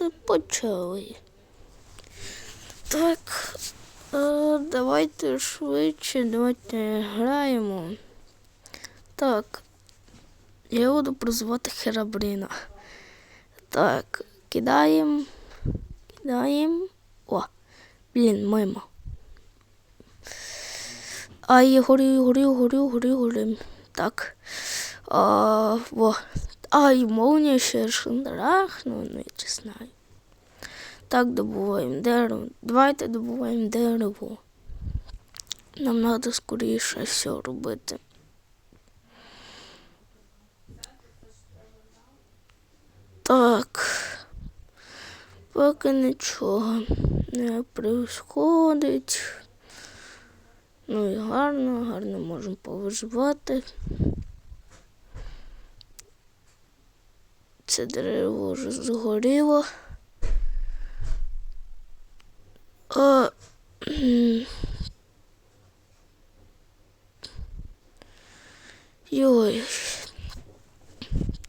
це почали. Так, е, давайте швидше, давайте граємо. Так. Я буду прозивати Херабріна. Так, кидаємо. Кидаємо. О, блін, мимо. Ай, горю, горю, горю, горю, горю. Так. А, во. Ай, молния ще шандрах, ну, не знаю. Так, добуваємо дерево. Давайте добуваємо дерево. Нам треба скоріше все робити. Так. Поки нічого не происходить. Ну і гарно, гарно можемо повиживати. Це дерево вже згоріло. А. Йой.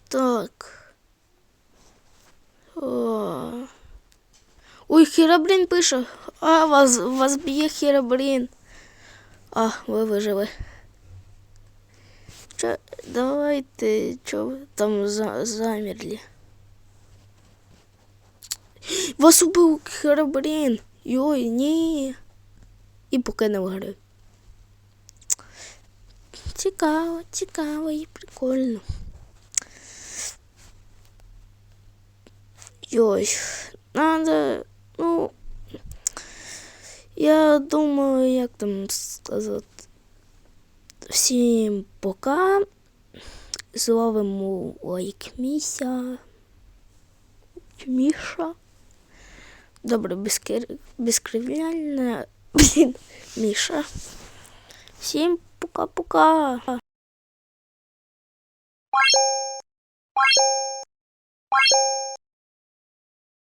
Так. О. Ой, Херабрін пише. А, вас, вас б'є Херабрін. А, ви вижили. Чо, давайте, ви там за, замерли? Вас убив Херабрін. Йой, ні. І покинув гри. Цікаво, цікаво і прикольно. Йой, надо, ну, я думаю, як там сказати. Всім пока. Зловимо лайк міся. Міша. Добре, безкир... безкривляльна. Блін, Міша. Всім пока-пока.